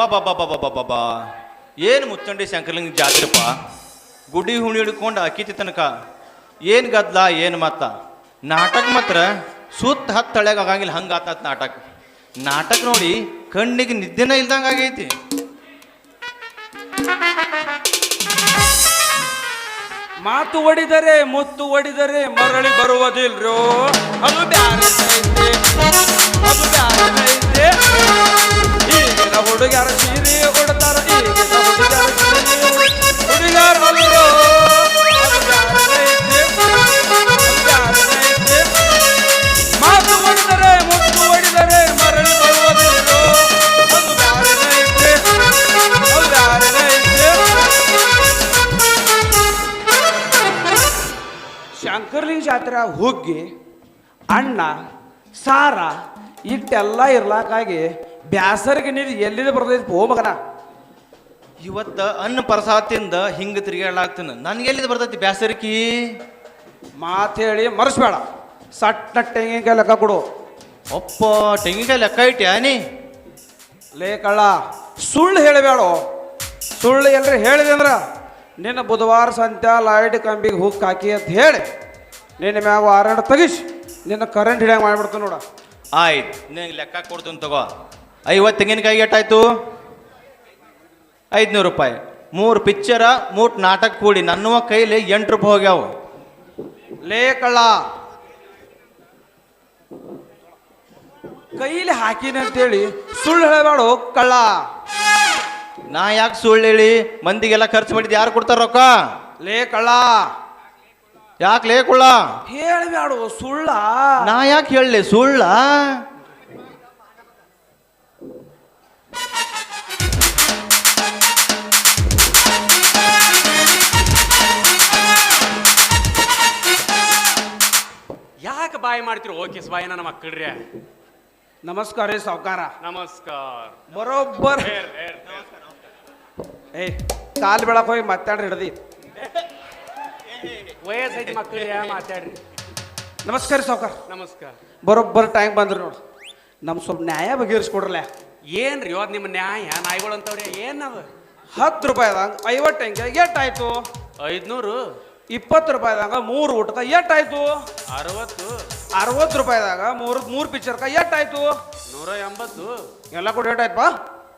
ಅಬ್ಬಾ ಏನು ಮುಚ್ಚಂಡಿ ಶಂಕರಲಿಂಗ ಜಾತ್ರೆಪ್ಪ? ಗುಡಿ ಹುಣಿ ಹಿಡ್ಕೊಂಡು ಅಕ್ಕಿತಿ ತನಕ. ಏನು ಗದ್ಲ, ಏನು ಮತ್ತ? ನಾಟಕ ಮಾತ್ರ ಸುತ್ತ ಹತ್ತು ತಳ್ಯಾಗ ಆಗಂಗಿಲ್ಲ, ಹಂಗೆ ಆತಾತ್ ನಾಟಕ. ನಾಟಕ ನೋಡಿ ಕಣ್ಣಿಗೆ ನಿದ್ದೆನ ಇಲ್ದಂಗೆ ಆಗೈತಿ. ಮಾತು ಒಡಿದರೆ ಮುತ್ತು ಒಡಿದರೆ ಮರಳಿ ಬರುವುದಿಲ್ರೋ? ಅದು ಬ್ಯಾರೆ ಅದು ಬ್ಯಾರೆ ಹುಡುಗರ ಸೀರೆ ಕೊಡ್ತಾರ ಈಗಿನ ಅದು ಬ್ಯಾರೆ ಐತೆ ಮಾತು ಮುತ್ತು ಜಾತ್ರೆ ಹುಗ್ಗಿ ಅಣ್ಣ, ಸಾರ ಇಟ್ಟೆಲ್ಲ ಇರ್ಲಾಕಾಗಿ ಬ್ಯಾಸರಿಗೆ ನೀರು ಎಲ್ಲಿಂದ ಬರ್ತೈತಿ ಓ ಮಗನ. ಇವತ್ತು ಅನ್ನ ಪ್ರಸಾದದಿಂದ ಹಿಂಗೆ ತಿರುಗಾಡ್ಲಾಗ್ತೀನಿ. ನನಗೆ ಎಲ್ಲಿದ ಬರ್ತೈತಿ ಬ್ಯಾಸರಿಕಿ ಮಾತು ಹೇಳಿ ಮರೆಸ್ಬೇಡ. ಸಟ್ಟ ತೆಂಗಿನಕಾಯಿ ಲೆಕ್ಕ ಕೊಡು. ಒಪ್ಪ ತೆಂಗಿನಕಾಯಿ ಲೆಕ್ಕ ಇಟ್ಯಾ ನೀ ಲೇ ಕಳ್ಳ ಸುಳ್ಳು ಹೇಳಬೇಡ. ಸುಳ್ಳು ಎಲ್ರಿ ಹೇಳಿದೆ ಅಂದ್ರೆ ನಿನ್ನ ಬುಧವಾರ ಸಂತ್ಯಾ ಲೈಟ್ ಕಂಬಿಗೆ ಹುಕ್ ಹಾಕಿ ಅಂತ ಹೇಳಿ ನಿನ್ನ ಮ್ಯಾಗ ವಾರಂಟ್ ತೆಗಿಸಿ ನಿನ್ನ ಕರೆಂಟ್ ಹಿಡಿಯಂಗೆ ಮಾಡಿಬಿಡ್ತು ನೋಡ. ಆಯ್ತು ನಿನಗೆ ಲೆಕ್ಕ ಕೊಡ್ತೀನಿ ತಗೋ. ಐವತ್ತು ತೆಂಗಿನಕಾಯಿ ಎಷ್ಟಾಯ್ತು? ಐದುನೂರು ರೂಪಾಯಿ. ಮೂರು ಪಿಕ್ಚರ ಮೂರು ನಾಟಕ ಕೂಡಿ ನನ್ನುವ ಕೈಲಿ ಎಂಟು ರೂಪಾಯಿ ಹೋಗ್ಯಾವು. ಲೇ ಕಳ್ಳ. ಕೈಲಿ ಹಾಕಿನ ಅಂತೇಳಿ ಸುಳ್ಳು ಹೇಳಬಾಡು ಕಳ್ಳ. ನಾ ಯಾಕೆ ಸುಳ್ಳು ಹೇಳಿ? ಮಂದಿಗೆಲ್ಲ ಖರ್ಚು ಮಾಡಿದ್ದು ಯಾರು ಕೊಡ್ತಾರ ರೊಕ್ಕ? ಲೇ ಕಳ್ಳ. ಯಾಕೆ ಲೇ ಕುಳ್ಳ? ಹೇಳಬೇಡು ಸುಳ್ಳ. ನಾ ಯಾಕೆ ಹೇಳಲಿ ಸುಳ್ಳ? ಬಾಯಿ ಮಾಡ್ತೀರಿ? ಓಕೆ ಬಾಯಿ ನನ್ನ ಮಕ್ಕಳ್ರಿ ನಮಸ್ಕಾರ ರೀ ಸಾವುಕಾರ. ನಮಸ್ಕಾರ. ಬರೋಬ್ಬರ್. ಏರ್, ಏರ್, ಏರ್. ಏ ಕಾಲ್ ಬೆಳಕ್ ಹೋಗಿ ಮಾತಾಡ್ರಿ ಹಿಡ್ದಿ ವಯಸ್ಸೈತಿ ಮಕ್ಕಳ್ರಿ ಮಾತಾಡ್ರಿ. ನಮಸ್ಕಾರ ರೀ ಸಾವುಕಾರ. ನಮಸ್ಕಾರ. ಬರೋಬ್ಬರ್ ಟೈಮ್ ಬಂದ್ರಿ ನೋಡು. ನಮ್ ಸ್ವಲ್ಪ ನ್ಯಾಯ ಬಗೆಹರಿಸ್ಕೊಡ್ರಲ್ಲ ಏನ್ರಿ ಇವತ್ತು ನಿಮ್ಮ ನ್ಯಾಯ? ನಾಯಿಗಳು ಅಂತವ್ರಿ ಏನದ ಹತ್ತು ರೂಪಾಯಿ ಅದ ಐವತ್ತು ಹೆಂಗೆ ಎಷ್ಟಾಯ್ತು ಐದ್ನೂರು. ಇಪ್ಪತ್ತು ರೂಪಾಯಿದಾಗ ಮೂರು ಊಟಕ್ಕೆ ಎಷ್ಟಾಯ್ತು? ಅರವತ್ತು. ಅರವತ್ತು ರೂಪಾಯಿದಾಗ ಮೂರು ಮೂರು ಪಿಕ್ಚರ್ಕ ಎಷ್ಟಾಯ್ತು? ನೂರ ಎಂಬತ್ತು. ಎಲ್ಲ ಕೂಡ ಎಷ್ಟಾಯ್ತಪ್ಪ?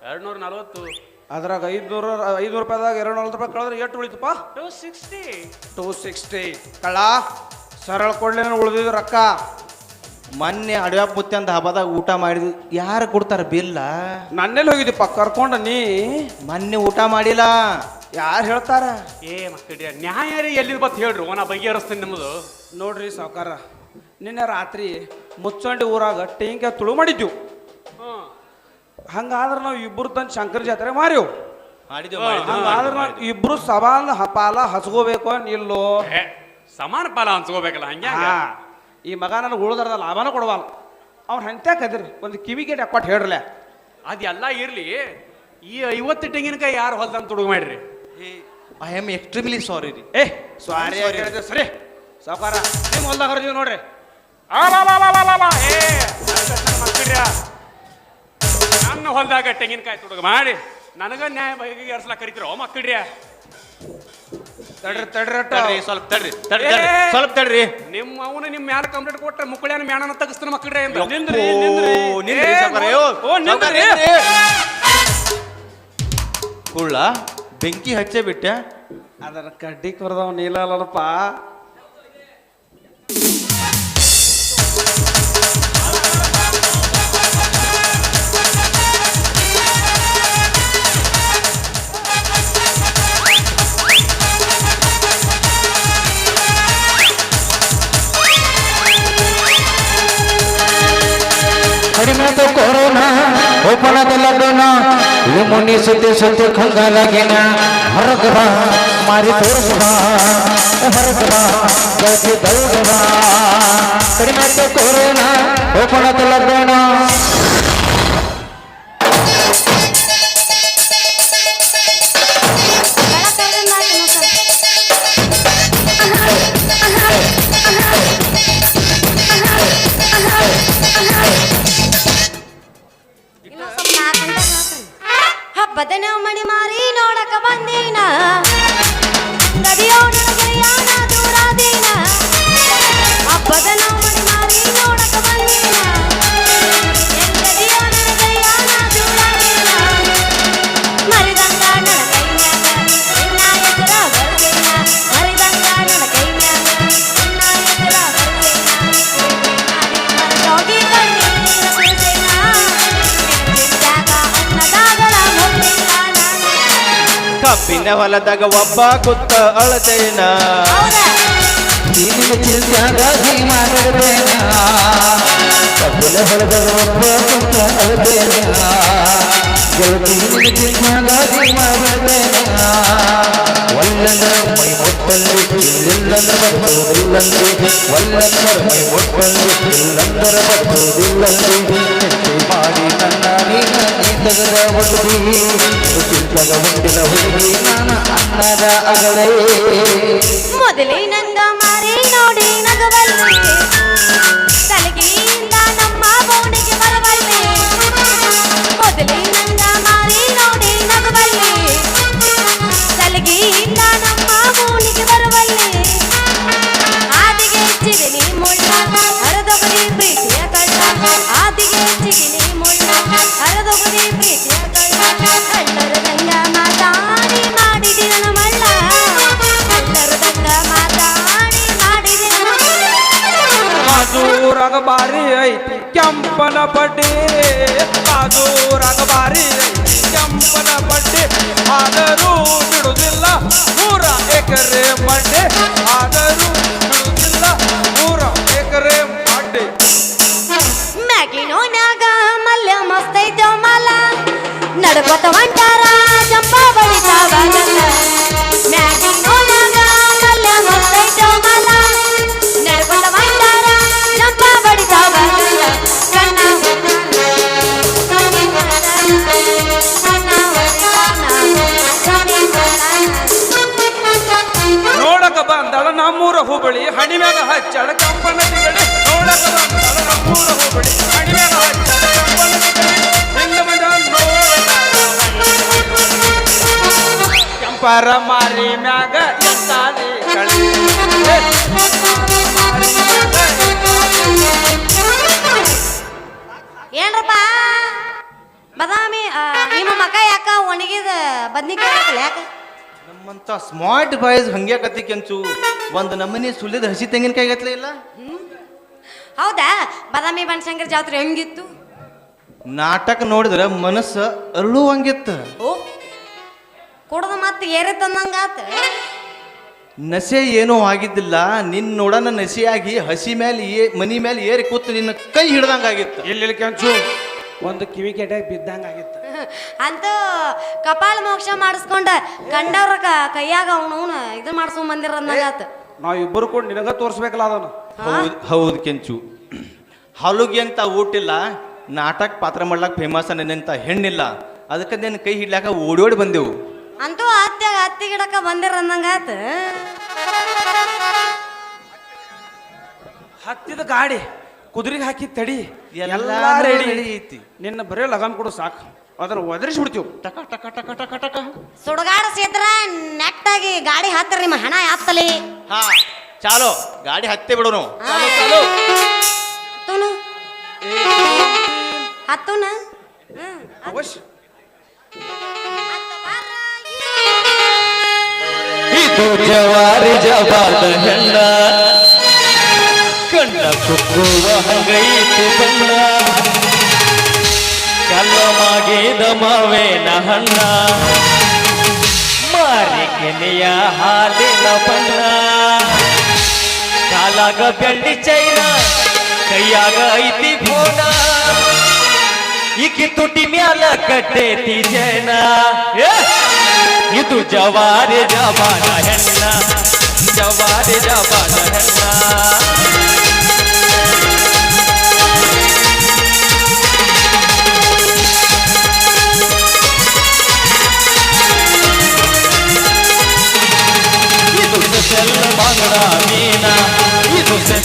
ಎರಡು ನೂರ ನಲ್ವತ್ತು. ಅದ್ರಾಗ ಐದ್ನೂರ ಐದು ರೂಪಾಯಿದಾಗ ಎರಡು ನಲ್ವತ್ತು ರೂಪಾಯಿ ಕಳೆದ್ರೆ ಎಷ್ಟು ಉಳಿತಪ್ಪ? ಟೂ ಸಿಕ್ಸ್ಟಿ ಟೂ ಸಿಕ್ಸ್ಟಿ ಕಳ್ಳ ಸರಳ ಕೊಡ್ಲೇನ ಉಳಿದಿದ್ದು ರೊಕ್ಕ? ಮೊನ್ನೆ ಅಡವೆ ಮುತ್ತಿ ಅಂತ ಹಬ್ಬದಾಗ ಊಟ ಮಾಡಿದ್ವಿ ಯಾರು ಕೊಡ್ತಾರೆ ಬಿಲ್ಲ? ನನ್ನೆಲ್ಲಿ ಹೋಗಿದ್ದೀಪ್ಪ ಕರ್ಕೊಂಡ ನೀ? ಮೊನ್ನೆ ಊಟ ಮಾಡಿಲ್ಲ. ಯಾರು ಹೇಳ್ತಾರ? ಏ ಮಕ್ಕಳ್ರಿ ನ್ಯಾಯ ರೀ ಎಲ್ಲಿದ್ ಬತ್ ಹೇಳ್ರಿ ಓ ಬಗೆಹರಿಸ್ತೀನಿ ನಿಮ್ಮದು ನೋಡ್ರಿ ಸಾವ್ಕಾರ ನಿನ್ನೆ ರಾತ್ರಿ ಮುಚ್ಚಂಡಿ ಊರಾಗ ಟೇಂಕ ತುಳು ಮಾಡಿದ್ವು. ಹಂಗಾದ್ರೆ ನಾವು ಇಬ್ಬರು ತಂದು ಶಂಕರ ಜಾತ್ರೆ ಮಾರಿವು. ಹಂಗಾದ್ರೆ ನಾವು ಇಬ್ರು ಹ- ಪಾಲ ಹಸ್ಕೋಬೇಕು ನಿಲ್ಲೋ ಏ, ಸಮಾನ ಪಾಲ ಹಂಚ್ಕೋಬೇಕಲ್ಲ ಹಂಗೆ ಹಾ ಈ ಮಗ ನನಗೆ ಉಳಿದ್ರದ ಲಾಭನ ಕೊಡವಲ್ಲ ಅವ್ನು ಹಂತ್ಯಾಕ ಕದ್ರಿ ಒಂದು ಕಿವಿಗೆ ಕೊಟ್ಟು ಹೇಳ್ರಲ್ಲ ಅದೆಲ್ಲ ಇರ್ಲಿ ಈ ಐವತ್ತು ತೆಂಗಿನಕಾಯಿ ಯಾರು ಹೊಲ್ದಂತ ತುಡುಗು ಮಾಡ್ರಿ? ಐ ಆಮ್ ಎಕ್ಸ್ಟ್ರೀಮ್ಲಿ ಸಾರಿ ರೀ. ಏ ಸಾರಿ ಹೇಳಿದ್ರೆ ಸರಿ. ಸಾಕಾರ ನಿಮ್ಮ ಹೊಲ್ದಾಗ ಹರಿದೀವಿ ನೋಡ್ರಿ. ನನ್ನ ಹೊಲ್ದಾಗ ತೆಂಗಿನಕಾಯಿ ತುಡುಗ ಮಾಡಿ. ನನಗ ನ್ಯಾಯ ಬಗೆಹರಿಸ್ಲಾ ಕರಿತೀರ ಓ ಮಕ್ಕಳ್ರ್ಯ. ತಡ್ರಿ ತಡ್ರಿ ತಡ್ರಿ ಸ್ವಲ್ಪ ತಡ್ರಿ ತಡ್ರಿ. ಸ್ವಲ್ಪ ತಡ್ರಿ. ನಿಮ್ಮ ಅವನು ನಿಮ್ಮ ಮ್ಯಾಲ ಕಂಪ್ಲೀಟ್ ಕೊಟ್ರೆ ಮುಕ್ಕಳ್ಯಾನ ಮ್ಯಾಣನ ತಗಸ್ತಾನ ಮಕ್ಕಳ್ರೆ ಅಂತ. ನಿಂದ್ರಿ, ನಿಂದ್ರಿ. ಓ. ನಿಂದ್ರಿ. ಕುಳ್ಳ. ಬೆಂಕಿ ಹಚ್ಚೇ ಬಿಟ್ಟೆ. ಅದರ ಕಡ್ಡಿ ಕೊರ್ದವ್ ನೀಲ ಕಡಿಮೆ ಓಪನದ ಲಗ್ನ ಈ ಮುನಿ ಸುದ್ದಿ ಸುದ್ದಿ ಕಂಗಾಲಾಗಿನ ಹೊರಗೆ ಬಾ ಮಾರಿ ತೋರಿಸ ಬಾ ಹೊರಗೆ ಬಾ ಗತಿ ದೌಡ ಬಾ ಕಡಿಮೆದ ಕೊರೋನಾ ಓಪನದ ಲಗ್ನ ನಾನು ಹೊಲದಾಗ ಒಬ್ಬ ಕುತ್ತ ಅಳತೇನ ನಿನ್ನ ಕಬ್ಬಲ ಹೊಲದ ಒಬ್ಬ ಕುಂತ ಅಳಬೇನ ಗೆಳತಿ ನಿನ್ನ ಚಿಂತ್ಯಾಗಾಗಿ ಮಾಡಿರ್ಬೇನ ಒಲ್ಲಂದ್ರ ಮೈ ಒಟ್ಟಲ್ಲಿ ಇಲ್ಲಿಲ್ಲಂದ್ರ ಬರ್ತುವುದಿಲ್ಲಂದ್ರೆ ಒಲ್ಲಂದ್ರ ಮೈ ಮುಟ್ಟಲ್ಲಿ ಇಲ್ಲಂದ್ರ ಬರ್ತುವುದಿಲ್ಲಂದ್ರೆ ನೀ ತೆಗೆದ ಹುಡುಗಿ ಹುಟ್ಟಿದ ಹುಡುಗಿ ನಾನು ಅನ್ನದ ಅಗಳೇ ಮೊದಲೇ ನಂಗ ಬಾರಿ ಐತಿ, ಕೆಂಪನ ಬಡ್ಡಿ ಅದು ಬಾರಿ ಕೆಂಪನ ಬಡ್ಡಿ, ಆದರೂ ಬಿಡುವುದಿಲ್ಲ, ನೂರ ಎಕರೆ ಮಂಡೆ. ಆದರೂ ಬಿಡುವುದಿಲ್ಲ, ನೂರ ಎಕರೆ ಮಡ್ಡೆ ಮ್ಯಾಗಿನೋನ್ಯಾಗ ಮಲ್ಯ ಮಸ್ತೈತೋ ಮಲ. ನಡ್ಕೊತ ಕೆಂಪರ ಮಾರಿ ಮ್ಯಾಗ ಮ್ಯಾಗ ಏನ್ರಪ್ಪ? ಬದಾಮಿ ನಿಮ್ಮ ಮಕ ಯಾಕ ಒಣಗಿದ ಬದ್ನಿಕಾಯಿ ಯಾಕ? ನಮ್ಮಂತ ಸ್ಮಾರ್ಟ್ ಬಾಯ್ಸ್ ಹಂಗೆ ಕತ್ತಿ ಕೆಂಚು. ಒಂದು ನಮ್ಮನೆ ಸುಲಿದ ಹಸಿ ತೆಂಗಿನಕಾಯಿ ಗತ್ಲೆ ಇಲ್ಲ? ಹೌದಾ? ಬದಾಮಿ ಬನಶಂಕರ ಜಾತ್ರೆ ಹೆಂಗಿತ್ತು? ನಾಟಕ ನೋಡಿದ್ರೆ ಮನಸ್ಸು ಅರಳುವಂಗಿತ್ತು. ಓ ಕೊಡದ ಮತ್ತೆ ಏರೆ ತಂದಂಗಾತ ನಸೆ ಏನೂ ಆಗಿದ್ದಿಲ್ಲ. ನಿನ್ನ ನೋಡನ ನಸಿಯಾಗಿ ಹಸಿ ಮೇಲೆ ಏ ಮನಿ ಮೇಲೆ ಏರಿ ಕೂತು ನಿನ್ನ ಕೈ ಹಿಡ್ದಂಗಾಗಿತ್ತು. ಇಲ್ಲಿ ಕೆಂಚು. ಒಂದು ಕಿವಿ ಕೆಟ್ಟ ಬಿದ್ದಂಗ ಆಗಿತ್ತು ಅಂತೂ ಕಪಾಳ ಮೋಕ್ಷ ಮಾಡಿಸ್ಕೊಂಡ ಕಂಡವ್ರ ಕೈಯಾಗ ಅವನು ಇದು ಮಾಡ್ಸ್ಕೊಂಡ್ ನಾವು ಇಬ್ಬರು ಕೂಡ ನಿನಗ ತೋರಿಸ್ಬೇಕಲ್ಲ ಅದನ್ನು. ಹೌದು ಹೌದು ಕೆಂಚು. ಹಲುಗಿ ಅಂತ ಊಟಿಲ್ಲ ನಾಟಕ ಪಾತ್ರ ಮಾಡ್ಲಾಕ ಫೇಮಸ್ ಅನ್ನಂತ ಹೆಣ್ಣಿಲ್ಲ. ಅದಕ್ಕೆ ನಿನ್ನ ಕೈ ಹಿಡ್ಲಾಕ ಓಡಿ ಓಡಿ ಬಂದೆವು. ಅಂತೂ ಅತ್ತೆ ಅತ್ತಿ ಬಂದಿರ ಅಂದಂಗಾತ ಹತ್ತಿದ ಗಾಡಿ ಕುದುರೆಗೆ ಹಾಕಿ ತಡಿ ಎಲ್ಲ ರೆಡಿ ಐತಿ. ನಿನ್ನ ಬರೀ ಲಗಾಮ್ ಕೊಡು ಸಾಕು. ಅದನ್ನ ಒದರಿಸಿ ಬಿಡ್ತೀವಿ. ಟಕ ಟಕ ಟಕ ಟಕ ಟಕ. ಸುಡಗಾಡ ಸೇತ್ರ ನೆಟ್ಟಾಗಿ ಗಾಡಿ ಹತ್ತಿರ ನಿಮ್ಮ ಹಣ ಯಾತ್ತಲಿ? ಹಾ. ಚಾಲೋ. ಗಾಡಿ ಹತ್ತೆ ಬಿಡೋನು ಹತ್ತುನು. ಹತ್ತುನ. ಹ್ಮ್ ಅವಶ್ಯ ಇದು ಜವಾರಿ ಜವಾದ ಹೆಣ್ಣ. ಕಣ್ಣ ಕುಕ್ಕುವ ಹಂಗೈತು ಬಣ್ಣ. ಕಲ್ಲ ಮಾಗಿದ ಮಾವೇನ ಹಣ್ಣ. ಮಾರಿಕೆನೆಯ ಹಾಲಿನ ಬಣ್ಣ. ಕಾಲಾಗ ಬೆಳ್ಳಿ ಚೈನ, ಕೈಯಾಗ ಐತಿ ಫೋನ. ಈಕಿ ತುಟಿ ಮ್ಯಾಲ ಕಟ್ಟೇತಿ ಜನ! ಇದು ಜವಾರಿ ಜವಾನ ಹೆಣ್ಣ. ಜವಾರಿ ಜವಾನ ಹೆಣ್ಣ.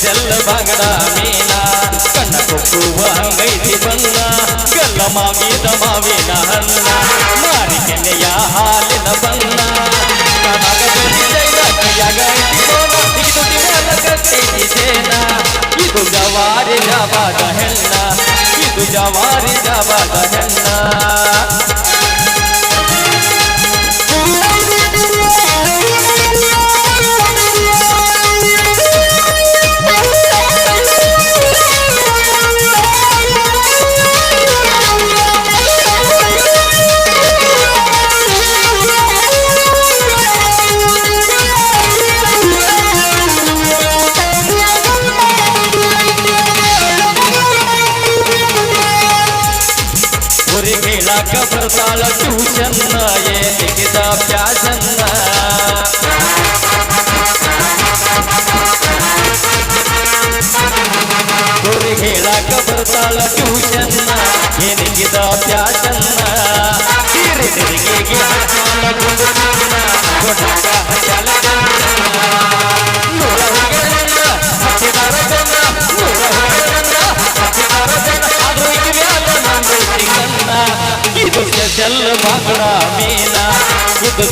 ಸೆಲ್ ಬಾಂಗಡ ಮೀನ ಕಣ್ಣ ಕೊಕ್ಕುವ ಹಂಗೈತಿ ಬಣ್ಣ ಗಲ್ಲ ಮಾವಿದ ಮಾವಿನ ಹಣ್ಣ. ಮಾರಿ ಕೆನೆಯ ಹಾಲಿನ ಬಣ್ಣ. ಇದು ಜವಾರಿ ಜವಾದ ಹೆಣ್ಣ, ಇದು ಜವಾರಿ ಜವಾದ ಹೆಣ್ಣ. ಟ್ಯೂಷನ್ನ ಏನಿಗಿದ ಪ್ಯಾಸನ್ನ ಗುರಿ ಹೇಳಾಕ ಬರ್ತಾಳ ಟ್ಯೂಷನ್ನ ಏನಿಗಿದ ಪ್ಯಾಸನ್ನ ಸೀರೆ ತಿರುಗಿಗೆ ಹಾಕಾಲ ಗುಂಡುಗನ್ನ ಕೊಟ್ಟಾಗ ಹಚ್ಚಾಲ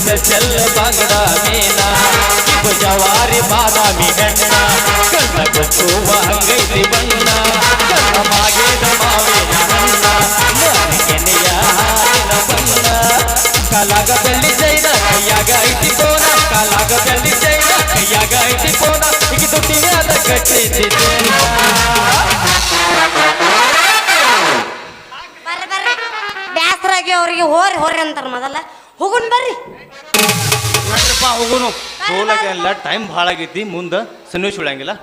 ಸ್ಪೆಷಲ್ ಬಾಂಗಡ ಮೀನ. ಇದು ಜವಾರಿ ಬಾದಾಮಿ ಹೆಣ್ಣ. ಕಣ್ಣ ಕೊಚ್ಚುವ ಹಂಗೈತಿ ಬಣ್ಣ. ಕಣ್ಣ ಮಾಗೇದ ಮಾವಿನ ಹಣ್ಣ. ಮಾರಿಗೆನೆಯ ಹಾಲಿನ ಬಣ್ಣ. ಕಲಾಗದಲ್ಲಿ ಜೈನ ಕೈಯಾಗ ಐತಿ ಕೋನ. ಕಲಾಗದಲ್ಲಿ ಜೈನ ಕೈಯಾಗ ಐತಿ ಕೋನ. ಈಗ ದುಡ್ಡಿ ಮ್ಯಾಲ ಬ್ಯಾಸರಾಗಿ ಅವ್ರಿಗೆ ಹೋರಿ ಹೋರಿ ಅಂತಾರ ಮೊದಲ. ಹೋಗುನ್. ಬರ್ರಿ ಹೋಗುನು ಟೈಮ್ ಭಾಳ ಆಗೈತಿ ಮುಂದೆ ಸನ್ನಿವೇಶ ಉಳಂಗಿಲ್ಲ